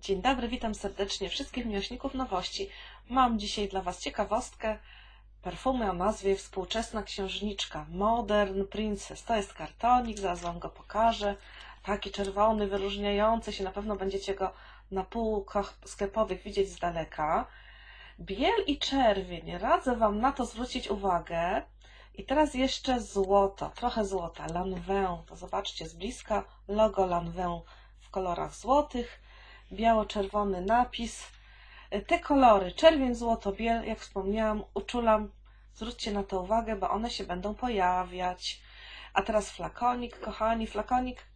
Dzień dobry, witam serdecznie wszystkich miłośników nowości. Mam dzisiaj dla Was ciekawostkę. Perfumy o nazwie Współczesna Księżniczka Modern Princess. To jest kartonik, zaraz Wam go pokażę. Taki czerwony, wyróżniający się, na pewno będziecie go na półkach sklepowych widzieć z daleka. Biel i czerwień, radzę Wam na to zwrócić uwagę. I teraz jeszcze złoto, trochę złota, Lanvin. To zobaczcie z bliska logo Lanvin w kolorach złotych biało-czerwony napis. Te kolory, czerwień, złoto, biel, jak wspomniałam, uczulam. Zwróćcie na to uwagę, bo one się będą pojawiać. A teraz flakonik, kochani, flakonik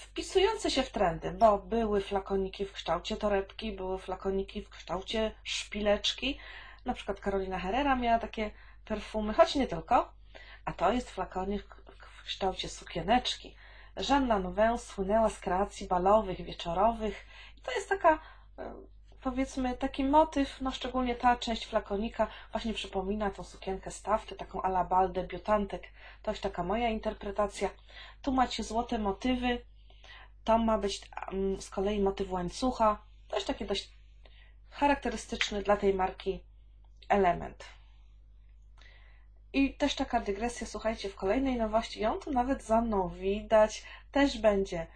wpisujący się w trendy, bo były flakoniki w kształcie torebki, były flakoniki w kształcie szpileczki. Na przykład Karolina Herrera miała takie perfumy, choć nie tylko. A to jest flakonik w kształcie sukieneczki. Jeanne Lanvin słynęła z kreacji balowych, wieczorowych. I to jest taka, e, powiedzmy, taki motyw, no szczególnie ta część flakonika właśnie przypomina tą sukienkę stawty, taką alabaldę, biutantek. To jest taka moja interpretacja. Tu macie złote motywy. To ma być mm, z kolei motyw łańcucha. To jest taki dość charakterystyczny dla tej marki element. I też taka dygresja, słuchajcie, w kolejnej nowości, ją tu nawet za mną widać, też będzie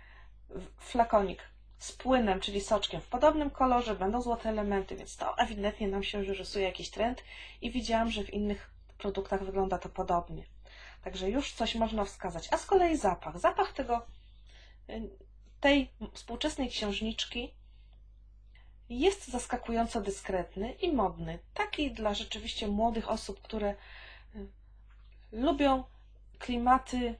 flakonik z płynem, czyli soczkiem w podobnym kolorze, będą złote elementy, więc to ewidentnie nam się już rysuje jakiś trend i widziałam, że w innych produktach wygląda to podobnie. Także już coś można wskazać. A z kolei zapach. Zapach tego, y, tej współczesnej księżniczki jest zaskakująco dyskretny i modny. Taki dla rzeczywiście młodych osób, które Lubią klimaty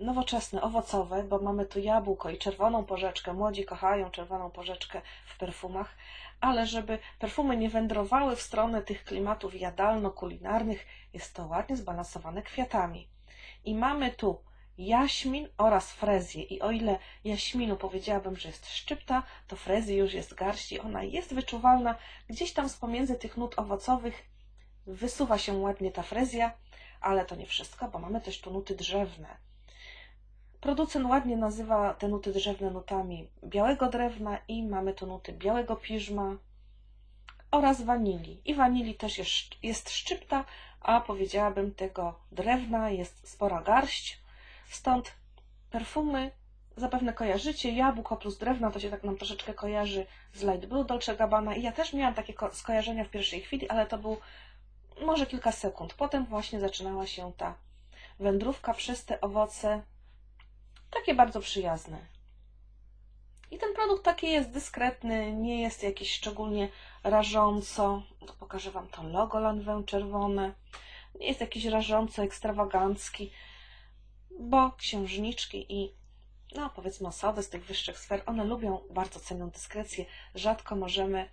nowoczesne, owocowe, bo mamy tu jabłko i czerwoną porzeczkę. Młodzi kochają czerwoną porzeczkę w perfumach, ale żeby perfumy nie wędrowały w stronę tych klimatów jadalno-kulinarnych, jest to ładnie zbalansowane kwiatami. I mamy tu jaśmin oraz frezję. I o ile jaśminu powiedziałabym, że jest szczypta, to frezji już jest garść i ona jest wyczuwalna. Gdzieś tam z pomiędzy tych nut owocowych wysuwa się ładnie ta frezja, ale to nie wszystko, bo mamy też tu nuty drzewne. Producent ładnie nazywa te nuty drzewne nutami białego drewna i mamy tu nuty białego piżma oraz wanilii. I wanilii też jest, jest szczypta, a powiedziałabym tego drewna jest spora garść, stąd perfumy zapewne kojarzycie, jabłko plus drewna, to się tak nam troszeczkę kojarzy z Light Blue Dolce Gabbana i ja też miałam takie skojarzenia w pierwszej chwili, ale to był może kilka sekund. Potem właśnie zaczynała się ta wędrówka przez te owoce, takie bardzo przyjazne. I ten produkt taki jest dyskretny, nie jest jakiś szczególnie rażąco. Pokażę Wam to logo Lanvin czerwone. Nie jest jakiś rażąco ekstrawagancki, bo księżniczki i no powiedzmy osoby z tych wyższych sfer, one lubią, bardzo cenią dyskrecję. Rzadko możemy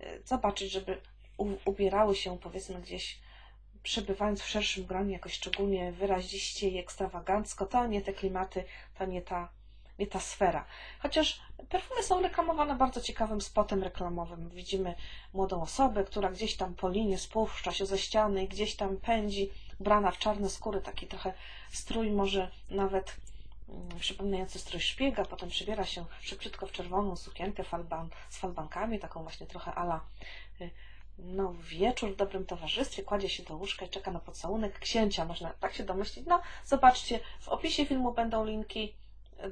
y, zobaczyć, żeby ubierały się powiedzmy gdzieś przebywając w szerszym gronie jakoś szczególnie wyraziście i ekstrawagancko, to nie te klimaty, to nie ta, nie ta sfera. Chociaż perfumy są reklamowane bardzo ciekawym spotem reklamowym. Widzimy młodą osobę, która gdzieś tam po linie spuszcza się ze ściany i gdzieś tam pędzi, brana w czarne skóry, taki trochę strój może nawet mm, przypominający strój szpiega, potem przybiera się szybciutko w czerwoną sukienkę falban, z falbankami, taką właśnie trochę ala y, no, wieczór w dobrym towarzystwie, kładzie się do łóżka i czeka na pocałunek księcia, można tak się domyślić. No, zobaczcie, w opisie filmu będą linki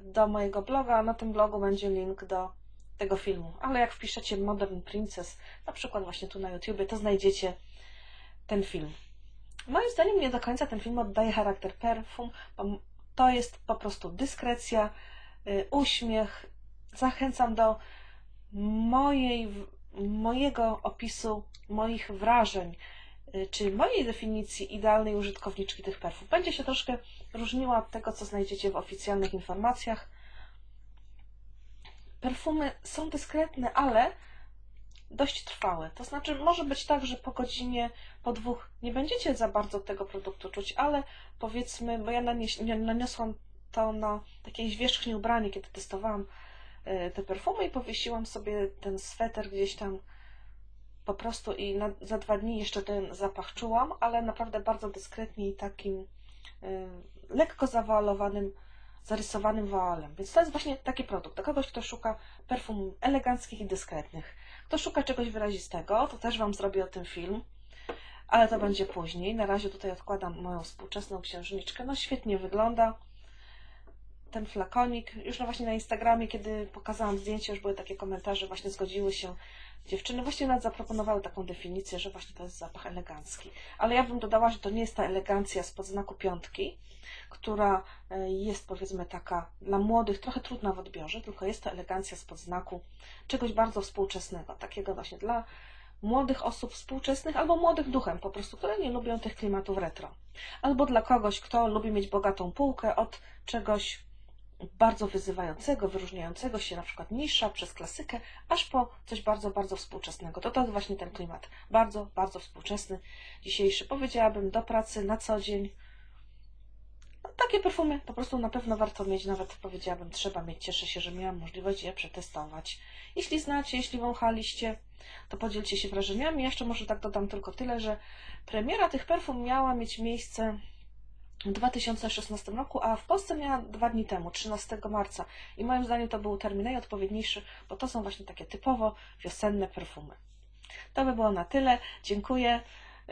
do mojego bloga, a na tym blogu będzie link do tego filmu. Ale jak wpiszecie Modern Princess, na przykład właśnie tu na YouTubie, to znajdziecie ten film. Moim zdaniem nie do końca ten film oddaje charakter perfum, bo to jest po prostu dyskrecja, y, uśmiech. Zachęcam do mojej mojego opisu, moich wrażeń, y, czy mojej definicji idealnej użytkowniczki tych perfum. Będzie się troszkę różniła od tego, co znajdziecie w oficjalnych informacjach. Perfumy są dyskretne, ale dość trwałe. To znaczy, może być tak, że po godzinie, po dwóch nie będziecie za bardzo tego produktu czuć, ale powiedzmy, bo ja naniosłam to na takiej wierzchni ubranie, kiedy testowałam te perfumy i powiesiłam sobie ten sweter gdzieś tam po prostu i na, za dwa dni jeszcze ten zapach czułam, ale naprawdę bardzo dyskretnie i takim y, lekko zawalowanym zarysowanym woalem. Więc to jest właśnie taki produkt. Do kogoś, kto szuka perfum eleganckich i dyskretnych. Kto szuka czegoś wyrazistego, to też Wam zrobię o tym film, ale to będzie później. Na razie tutaj odkładam moją współczesną księżniczkę. No świetnie wygląda ten flakonik. Już no właśnie na Instagramie, kiedy pokazałam zdjęcie, już były takie komentarze, właśnie zgodziły się dziewczyny. Właśnie nawet zaproponowały taką definicję, że właśnie to jest zapach elegancki. Ale ja bym dodała, że to nie jest ta elegancja spod znaku piątki, która e, jest powiedzmy taka dla młodych trochę trudna w odbiorze, tylko jest to elegancja spod znaku czegoś bardzo współczesnego, takiego właśnie dla młodych osób współczesnych albo młodych duchem po prostu, które nie lubią tych klimatów retro. Albo dla kogoś, kto lubi mieć bogatą półkę od czegoś bardzo wyzywającego, wyróżniającego się na przykład niższa przez klasykę, aż po coś bardzo, bardzo współczesnego. To to jest właśnie ten klimat. Bardzo, bardzo współczesny, dzisiejszy. Powiedziałabym do pracy na co dzień. No, takie perfumy po prostu na pewno warto mieć, nawet powiedziałabym, trzeba mieć. Cieszę się, że miałam możliwość je przetestować. Jeśli znacie, jeśli wąchaliście, to podzielcie się wrażeniami. Jeszcze może tak dodam tylko tyle, że premiera tych perfum miała mieć miejsce w 2016 roku, a w Polsce miała dwa dni temu, 13 marca. I moim zdaniem to był termin najodpowiedniejszy, bo to są właśnie takie typowo wiosenne perfumy. To by było na tyle. Dziękuję.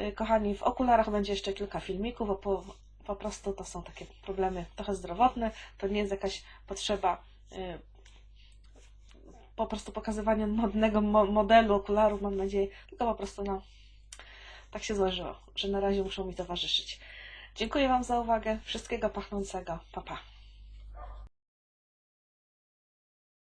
Y, Kochani, w okularach będzie jeszcze kilka filmików, bo po, po prostu to są takie problemy trochę zdrowotne. To nie jest jakaś potrzeba y, po prostu pokazywania modnego mo- modelu okularów, mam nadzieję, tylko po prostu no, tak się złożyło, że na razie muszą mi towarzyszyć. Dziękuję Wam za uwagę. Wszystkiego pachnącego. Pa, pa.